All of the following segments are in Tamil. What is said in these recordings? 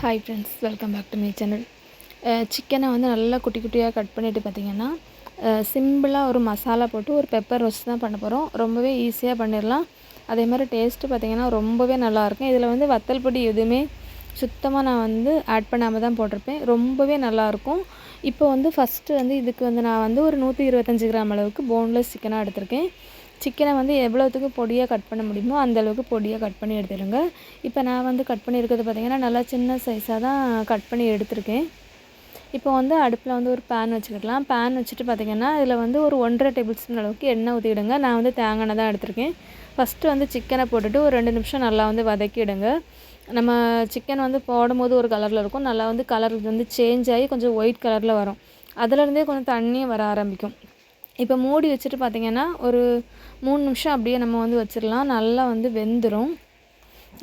Hi friends welcome back to my channel சிக்கனை வந்து நல்லா குட்டி குட்டியாக கட் பண்ணிவிட்டு பார்த்திங்கன்னா சிம்பிளாக uh, ஒரு மசாலா போட்டு ஒரு பெப்பர் வச்சு தான் பண்ண போகிறோம் ரொம்பவே ஈஸியாக பண்ணிடலாம். அதே மாதிரி டேஸ்ட்டு பார்த்திங்கன்னா ரொம்பவே நல்லாயிருக்கும் இதில் வந்து வத்தல் பொடி எதுவுமே சுத்தமாக நான் வந்து ஆட் பண்ணாமல் தான் போட்டிருப்பேன். ரொம்பவே நல்லாயிருக்கும். இப்போ வந்து ஃபஸ்ட்டு வந்து இதுக்கு வந்து நான் வந்து ஒரு நூற்றி இருபத்தஞ்சி கிராம் அளவுக்கு போன்லெஸ் சிக்கனாக எடுத்திருக்கேன். சிக்கனை வந்து எவ்வளோத்துக்கு பொடியாக கட் பண்ண முடியுமோ அந்தளவுக்கு பொடியாக கட் பண்ணி எடுத்துடுங்க. இப்போ நான் வந்து கட் பண்ணியிருக்கிறது பார்த்திங்கன்னா நல்லா சின்ன சைஸாக தான் கட் பண்ணி எடுத்திருக்கேன். இப்போ வந்து அடுப்பில் வந்து ஒரு பேன் வச்சுக்கிடலாம். பேன் வச்சுட்டு பார்த்திங்கன்னா இதில் வந்து ஒரு ஒன்றரை டேபிள் ஸ்பூன் அளவுக்கு எண்ணெய் ஊற்றிடுங்க நான் வந்து தேங்காய் தான் எடுத்திருக்கேன். ஃபஸ்ட்டு வந்து சிக்கனை போட்டுட்டு ஒரு ரெண்டு நிமிஷம் நல்லா வந்து வதக்கிடுங்க. நம்ம சிக்கன் வந்து போடும்போது ஒரு கலரில் இருக்கும். நல்லா வந்து கலர் வந்து சேஞ்ச் ஆகி கொஞ்சம் ஒயிட் கலரில் வரும். அதிலருந்தே கொஞ்சம் தண்ணி வர ஆரம்பிக்கும். இப்போ மூடி வச்சுட்டு பார்த்திங்கன்னா ஒரு மூணு நிமிஷம் அப்படியே நம்ம வந்து வச்சிடலாம் நல்லா வந்து வெந்துடும்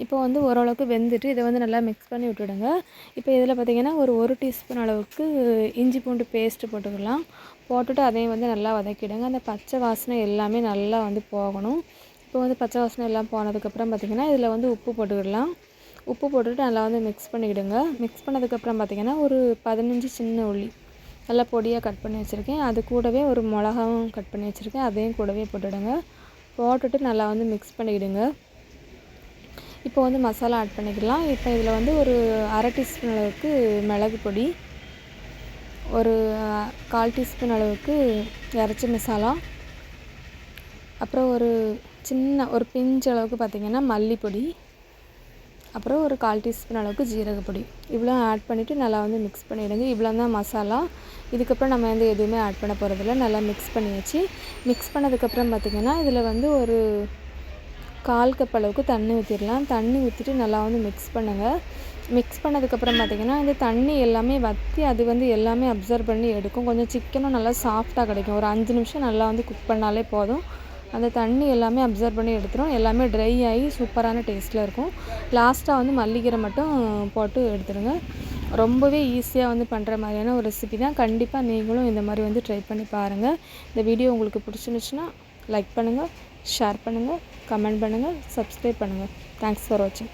இப்போ வந்து ஓரளவுக்கு வெந்துட்டு இதை வந்து நல்லா மிக்ஸ் பண்ணி விட்டுடுங்க. இப்போ இதில் பார்த்திங்கன்னா ஒரு ஒரு டீஸ்பூன் அளவுக்கு இஞ்சி பூண்டு பேஸ்ட்டு போட்டுக்கலாம். போட்டுட்டு அதையும் வந்து நல்லா வதக்கிடுங்க. அந்த பச்சை வாசனை எல்லாமே நல்லா வந்து போகணும். இப்போ வந்து பச்சை வாசனை எல்லாம் போனதுக்கப்புறம் பார்த்திங்கன்னா இதில் வந்து உப்பு போட்டுக்கிடலாம். உப்பு போட்டுட்டு நல்லா வந்து மிக்ஸ் பண்ணிக்கிடுங்க. மிக்ஸ் பண்ணதுக்கப்புறம் பார்த்திங்கன்னா ஒரு பதினஞ்சு சின்ன உள்ளி நல்லா பொடியாக கட் பண்ணி வச்சுருக்கேன். அது கூடவே ஒரு மிளகாவும் கட் பண்ணி வச்சுருக்கேன். அதையும் கூடவே போட்டுவிடுங்க போட்டுட்டு நல்லா வந்து மிக்ஸ் பண்ணிக்கிடுங்க. இப்போ வந்து மசாலா ஆட் பண்ணிக்கலாம். இப்போ இதில் வந்து ஒரு அரை டீஸ்பூன் அளவுக்கு மிளகு பொடி ஒரு கால் டீஸ்பூன் அளவுக்கு இறச்சி மசாலா அப்புறம் ஒரு சின்ன ஒரு பிஞ்சு அளவுக்கு பார்த்திங்கன்னா மல்லிப்பொடி அப்புறம் ஒரு கால் டீஸ்பூன் அளவுக்கு ஜீரகப்பொடி இவ்வளோ ஆட் பண்ணிவிட்டு நல்லா வந்து மிக்ஸ் பண்ணிவிடுங்க இவ்வளோ தான் மசாலா. இதுக்கப்புறம் நம்ம வந்து எதுவுமே ஆட் பண்ண போகிறதில்ல நல்லா மிக்ஸ் பண்ணி வச்சு மிக்ஸ் பண்ணதுக்கப்புறம் பார்த்திங்கன்னா இதில் வந்து ஒரு கால் கப் அளவுக்கு தண்ணி ஊற்றிடலாம் தண்ணி ஊற்றிட்டு நல்லா வந்து மிக்ஸ் பண்ணுங்கள் மிக்ஸ் பண்ணதுக்கப்புறம் பார்த்திங்கன்னா இந்த தண்ணி எல்லாமே வற்றி அது வந்து எல்லாமே அப்சர்வ் பண்ணி எடுக்கும். கொஞ்சம் சிக்கனும் நல்லா சாஃப்டாக கிடைக்கும். ஒரு அஞ்சு நிமிஷம் நல்லா வந்து குக் பண்ணாலே போதும். அந்த தண்ணி எல்லாமே அப்சர்வ் பண்ணி எடுத்துரும். எல்லாமே ட்ரை ஆகி சூப்பரான டேஸ்ட்டில் இருக்கும். லாஸ்ட்டாக வந்து மல்லிகீரை மட்டும் போட்டு எடுத்துடுங்க ரொம்பவே ஈஸியாக வந்து பண்ணுற மாதிரியான ஒரு ரெசிபி தான். கண்டிப்பாக நீங்களும் இந்த மாதிரி வந்து ட்ரை பண்ணி பாருங்கள் இந்த வீடியோ உங்களுக்கு பிடிச்சிருந்துச்சுன்னா லைக் பண்ணுங்கள் ஷேர் பண்ணுங்கள் கமெண்ட் பண்ணுங்கள் சப்ஸ்கிரைப் பண்ணுங்கள் தேங்க்ஸ் ஃபார் வாட்சிங்